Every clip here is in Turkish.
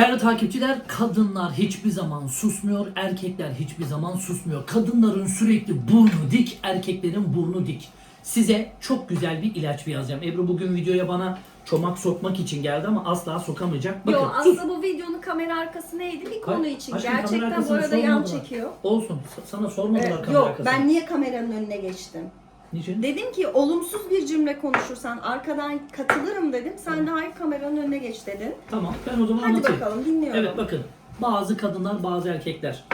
Değerli takipçiler, kadınlar hiçbir zaman susmuyor, erkekler hiçbir zaman susmuyor. Kadınların sürekli burnu dik, erkeklerin burnu dik. Size çok güzel bir ilaç yazacağım. Ebru bugün videoya bana çomak sokmak için geldi ama asla sokamayacak. Bakın, Yo sus. aslında bu videonun kamera arkası neydi? Bir konu Hayır, için. aşkım, Gerçekten bu arada yan çekiyor. Olsun, sa- sana sormadılar Evet, kamera yok arkasını. ben niye kameranın önüne geçtim? Niçin? Dedim ki olumsuz bir cümle konuşursan arkadan katılırım dedim. Sen de hayır kameranın önüne geç dedin. Tamam, ben o zaman Hadi anlatayım. bakalım dinliyorum. Evet bakın, bazı kadınlar, bazı erkekler.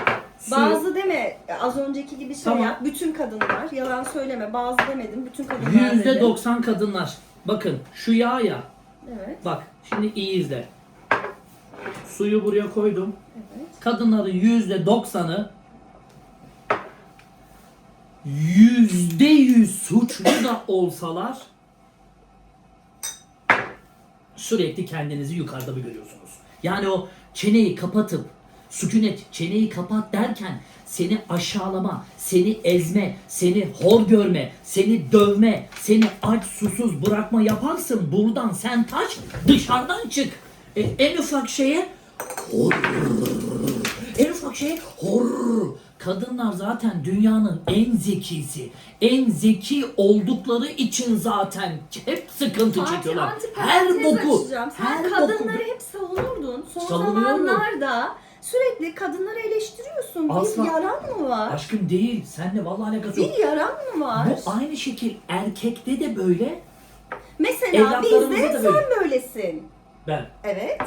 Bazı deme az önceki gibi şey Tamam. yap. Bütün kadınlar. Yalan söyleme. Bazı demedim. Bütün kadınlar dedim. %90 kadınlar. Bakın şu yağ ya. Evet. Bak şimdi iyi izle. Suyu buraya koydum. Evet. Kadınların yüzde doksanı yüzde yüz suçlu da olsalar sürekli kendinizi yukarıda mı görüyorsunuz? Yani o çeneyi kapatıp sükunet çeneyi kapat derken seni aşağılama, seni ezme, seni hor görme, seni dövme, seni aç susuz bırakma yaparsın. Buradan sen taş dışarıdan çık. E, en ufak şeye hor. En ufak şeye hor. Kadınlar zaten dünyanın en zekisi. En zeki oldukları için zaten hep sıkıntı Fatih, çekiyorlar. Her boku. açacağım. Sen Her kadınları boku. hep savunurdun. Son Savunuyorum. zamanlarda sürekli kadınları eleştiriyorsun. Asla. Bir yaran mı var? Aşkım değil. Seninle vallahi alakası yok. Bir yaran mı var? Bu aynı şekil erkekte de böyle. Mesela bizde sen böyle. böylesin. Ben. Evet.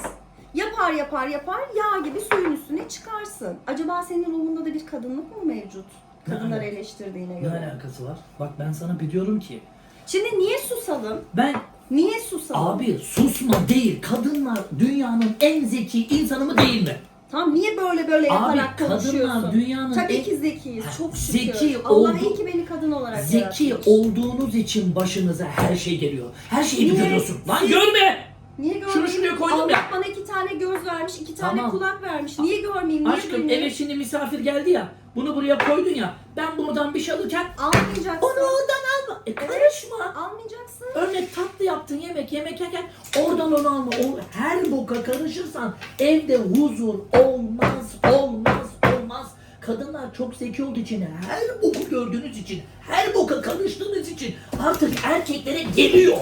Yapar yapar yapar yağ gibi suyun üstüne çıkarsın. Acaba senin ruhunda da bir kadınlık mı mevcut? Kadınları Ne eleştirdiğine Ne göre. alakası var? Bak ben sana bir diyorum ki. Şimdi niye susalım? Ben Niye susalım? abi susma değil. Kadınlar dünyanın en zeki insanı mı değil mi? Tam niye böyle böyle Abi, yaparak kadınlar konuşuyorsun? dünyanın Tabii en- ki zekiyiz. Çok şükür. zeki Allah oldu- iyi ki beni kadın olarak Zeki yaratmış. olduğunuz için başınıza her şey geliyor. Her şeyi bir Niye? görüyorsun. Lan Siz- görme! Niye görmeyeyim? Şunu şuraya koydum Allah ya. bana iki tane göz vermiş, iki tane Tamam. kulak vermiş. Niye görmeyeyim? Niye Aşkım duymayayım? eve şimdi misafir geldi ya. Bunu buraya koydun ya. Ben buradan bir şey alırken Almayacaksın. onu oradan alma. E karışma. Almayacaksın. Örnek tatlı yaptın yemek yemek yerken oradan onu alma. O, her boka karışırsan evde huzur olmaz olmaz olmaz. Kadınlar çok zeki olduğu için her boku gördüğünüz için her boka karıştığınız için artık erkeklere geliyor.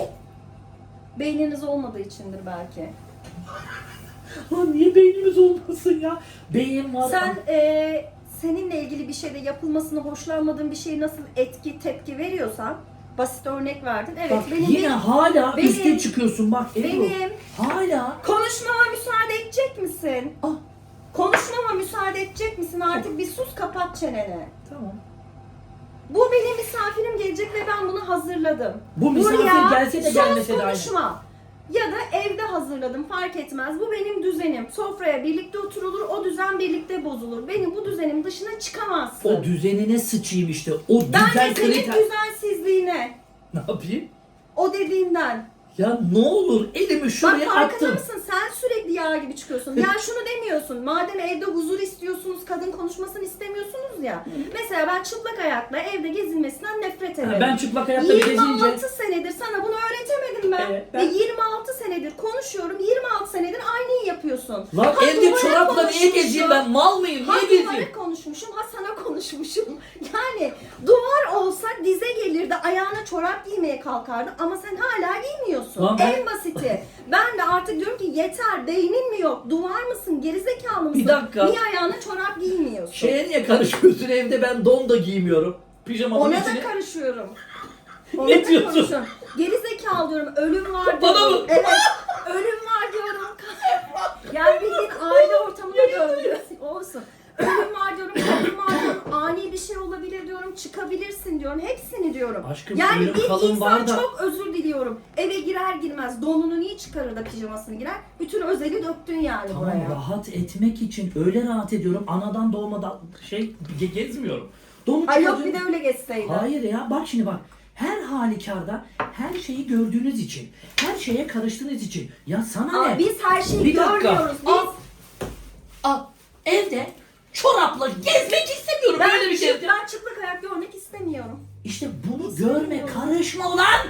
Beyniniz olmadığı içindir belki. Lan niye beynimiz olmasın ya? Beyin var. Sen eee, seninle ilgili bir şeyde yapılmasını hoşlanmadığın bir şeyi nasıl etki tepki veriyorsan basit örnek verdin. Evet Bak benim yine hala benim- üste çıkıyorsun bak Ebru. benim Hala. konuşmama müsaade edecek misin? Ah Konuşmama müsaade edecek misin? Artık bir sus kapat çeneni. tamam. Bu benim misafirim gelecek ve ben bunu hazırladım. Bu misafir Buraya gelse de söz gelmese de aynı. konuşma. Ya da evde hazırladım fark etmez. Bu benim düzenim. Sofraya birlikte oturulur, o düzen birlikte bozulur. Benim bu düzenim dışına çıkamazsın. O düzenine sıçayım işte. O ben düzen de senin kriter. düzensizliğine, Ne yapayım? o dediğinden. Ya ne olur elimi Bak şuraya farkında attım. mısın? Sen yağ gibi çıkıyorsun. Ya şunu demiyorsun. Madem evde huzur istiyorsunuz, kadın konuşmasını istemiyorsunuz ya. Mesela ben çıplak ayakla evde gezinmesinden nefret ederim. Ben çıplak ayakta bir 26 gezince. senedir sana bunu öğretemedim ben. Evet, ben- Ve 26 senedir konuşuyorum. 26 senedir aynıyı yapıyorsun. Lan Ha evde duvara çorapla niye konuşmuşum, gezeyim ben? Mal mıyım? Ha Niye gezeyim? duvara konuşmuşum, ha sana konuşmuşum. Yani olsa dize gelirdi, ayağına çorap giymeye kalkardı ama sen hala giymiyorsun. Lan ben- En basiti. Ben de artık diyorum ki yeter, beynin mi yok, duvar mısın, gerizekalı mısın? Bir dakika. Niye ayağına çorap giymiyorsun? Şeye niye karışmıyorsun evde ben don da giymiyorum. Pijamamın Ona içine. da karışıyorum. Ona Ne da diyorsun? konuşuyorum. Geri zekalı diyorum. Ölüm var Bana diyorum. mı? Evet. Ölüm var diyorum. Yani bildiğin aile ortamına döndü. Olsun. Ölüm var diyorum. Ölüm var diyorum. Ani bir şey olabilir diyorum. Çıkabilirsin diyorum. Hepsini diyorum. Aşkım, yani bir insan var da- çok özür diliyorum. Eve girer girmez donunu niye çıkarır da pijamasını girer? Bütün özeli döktün yani Tamam buraya. rahat etmek için öyle rahat ediyorum. Anadan doğmadan şey ge- gezmiyorum. Donu Ay yok bir de öyle geçseydi. Hayır ya bak şimdi bak. Her halükarda her şeyi gördüğünüz için, her şeye karıştığınız için. Ya sana Aa, ne? biz her şeyi Bir dakika. görmüyoruz. Biz Al. Al. Evde çorapla gezmek istemiyorum. Ben, Böyle bir şey. ben çıplak ayak görmek istemiyorum. İşte bunu görme, karışma ulan.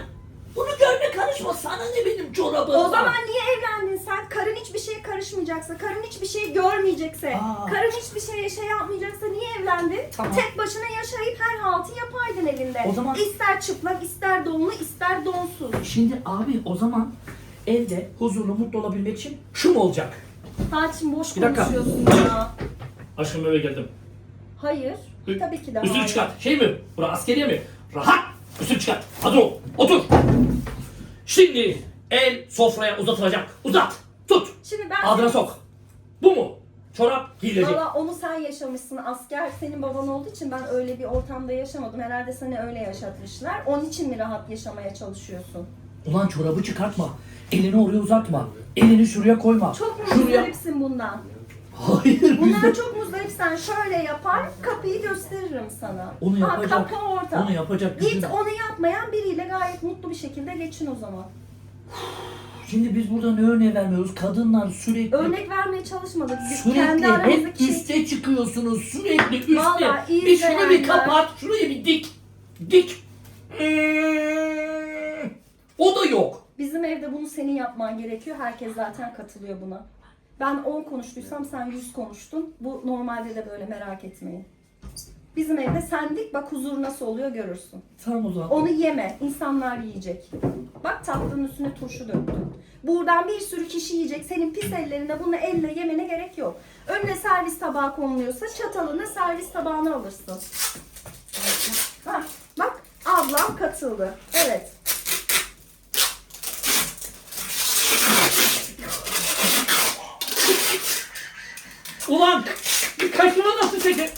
Bunu görme karışma. Sana ne benim çorabımdan? O zaman niye evlendin sen? Karın hiçbir şeye karışmayacaksa, karın hiçbir şey görmeyecekse, Aa. karın hiçbir şeye şey yapmayacaksa niye evlendin? Tamam. Tek başına yaşayıp her haltı yapaydın evinde. O zaman- ister çıplak, ister donlu, ister donsuz. Şimdi abi o zaman evde huzurlu mutlu olabilmek için şu mu olacak? Saçım boş Bir dakika. konuşuyorsun ya. Aşkım eve geldim. Hayır. Ü- Tabii ki de Üstünü çıkart. Şey mi? Bura askeriye mi? Rahat. Üstünü çıkart. Hazır ol. Otur. Şimdi el sofraya uzatılacak. Uzat. Tut. Şimdi ben Adına sok. Bu mu? Çorap giyilecek. Valla onu sen yaşamışsın. Asker senin baban olduğu için ben öyle bir ortamda yaşamadım. Herhalde seni öyle yaşatmışlar. Onun için mi rahat yaşamaya çalışıyorsun? Ulan çorabı çıkartma. Elini oraya uzatma. Elini şuraya koyma. Çok mu şuraya. bundan? Hayır Bundan çok muzdaripsen şöyle yapar, kapıyı gösteririm sana. Onu Ha, yapacak. kapı orada. Onu yapacak Git gücün- onu yapmayan biriyle gayet mutlu bir şekilde geçin o zaman. Şimdi biz burada ne örneği vermiyoruz? Kadınlar sürekli Örnek vermeye çalışmadık. Biz sürekli kendi hep aramızdaki üste çıkıyorsunuz. Sürekli üste. Vallahi iyi bir şunu bir kapat. Şurayı bir dik. Dik. Hmm. O da yok. Bizim evde bunu senin yapman gerekiyor. Herkes zaten katılıyor buna. Ben 10 konuştuysam sen 100 konuştun. Bu normalde de böyle merak etmeyin. Bizim evde sen dik bak huzur nasıl oluyor görürsün. Tamam o zaman. Onu yeme. insanlar yiyecek. Bak tatlının üstüne turşu döktün. Buradan bir sürü kişi yiyecek. Senin pis ellerine bunu elle yemene gerek yok. Önüne servis tabağı konuluyorsa çatalını servis tabağına alırsın. Hah, bak ablam katıldı. Evet. Ulan bir kaşıma nasıl çeker?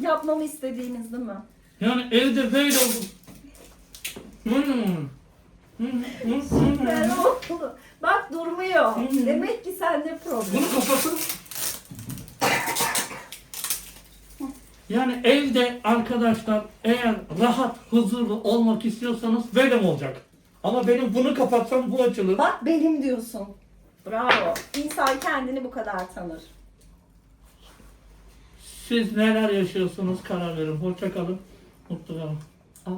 Yapmamı istediğiniz değil mi? Yani evde böyle oldu. Hmm. Ben oldu. Bak durmuyor. Demek ki sende problem. Bunu kapatın. Yani evde arkadaşlar eğer rahat, huzurlu olmak istiyorsanız böyle mi olacak? Ama benim bunu kapatsam bu açılır. Bak benim diyorsun. Bravo. İnsan kendini bu kadar tanır. Siz neler yaşıyorsunuz karar verin. Hoşça kalın. Mutlu kalın.